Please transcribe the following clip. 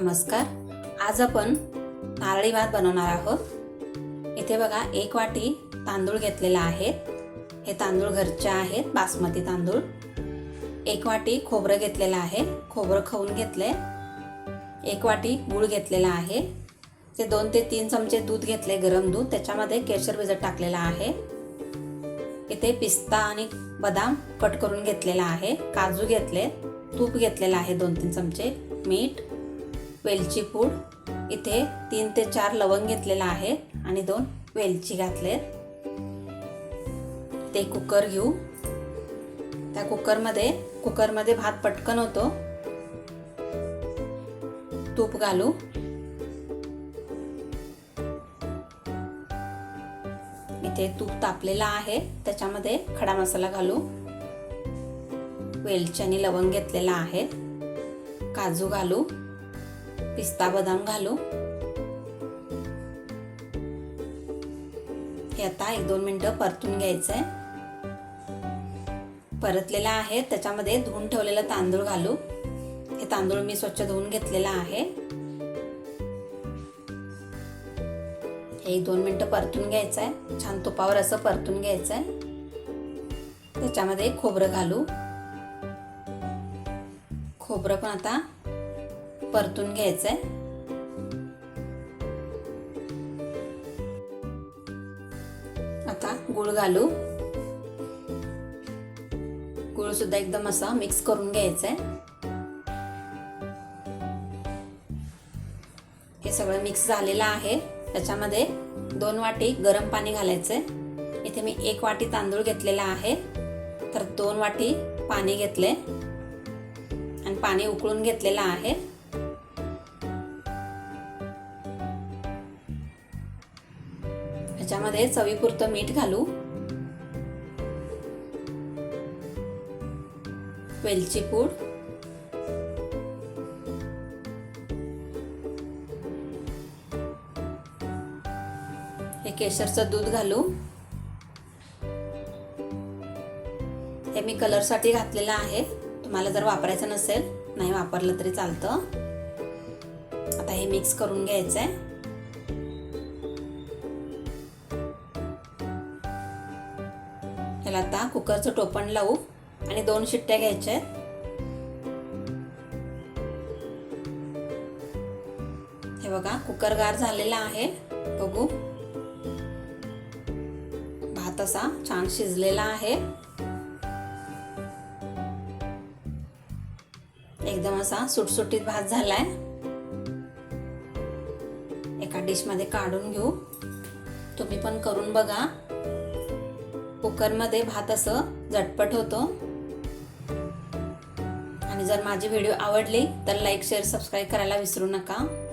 नमस्कार. आज आपण नारळी भात बनवणार आहोत. इथे बघा एक वाटी तांदूळ घेतलेला आहे. हे तांदूळ घरचे आहेत बासमती तांदूळ. एक वाटी खोबरं घेतलेलं आहे. खोबरं खाऊन घेतले एक वाटी गूळ घेतलेला आहे. ते दोन ते तीन चमचे दूध घेतले गरम दूध. त्याच्यामध्ये केशर भिजत टाकलेला आहे. इथे पिस्ता आणि बदाम कट करून घेतलेला आहे. काजू घेतले तूप घेतलेलं आहे दोन तीन चमचे. मीठ वेलची पूड. इथे तीन ते चार लवंग घेतलेला आहे आणि दोन वेलची घातले. ते कुकर घेऊ. त्या कुकरमध्ये कुकरमध्ये भात पटकन होतो. तूप घालू. इथे तूप तापलेला आहे. त्याच्यामध्ये खडा मसाला घालू. वेलची आणि लवंग घेतलेला आहे. काजू घालू. पिस्ता बदाम घालू. हे आता एक दोन मिनटं परतून घ्यायचं आहे परतलेला आहे त्याच्यामध्ये धुवून ठेवलेला तांदूळ घालू. हे तांदूळ मी स्वच्छ धुवून घेतलेला आहे. एक दोन मिनटं परतून घ्यायचं आहे छान तुपावर असं परतून घ्यायचं आहे त्याच्यामध्ये खोबरं घालू. खोबरं पण आता परतून घ्यायचं आहे आता गुळ घालू. गुळ सुद्धा एकदम असा मिक्स करून घ्यायचं आहे हे सगळं मिक्स झालेलं आहे. त्याच्यामध्ये दोन वाटी गरम पाणी घालायचंय. इथे मी एक वाटी तांदूळ घेतलेला आहे. तर दोन वाटी पाणी घेतले आणि पाणी उकळून घेतलेलं आहे. ह्याच्यामध्ये चवीपुरतं मीठ घालू. वेलची पूड. हे केशरचं दूध घालू. हे मी कलरसाठी घातलेलं आहे. तुम्हाला जर वापरायचं नसेल नाही वापरलं तरी चालतं. आता हे मिक्स करून घ्यायचं आहे आपल्याला आता कुकरचं टोपण लावू आणि दोन शिट्ट्या घ्यायच्या आहेत. हे बघा कुकर गार झालेला आहे. बघू. भात असा छान शिजलेला आहे. एकदम असा सुटसुटीत भात झालाय. एका डिशमध्ये काढून घेऊ. तुम्ही पण करून बघा. कुकरमध्ये भात असं झटपट होतो. आणि जर माझी व्हिडिओ आवडली तर लाईक शेअर सबस्क्राईब करायला विसरू नका.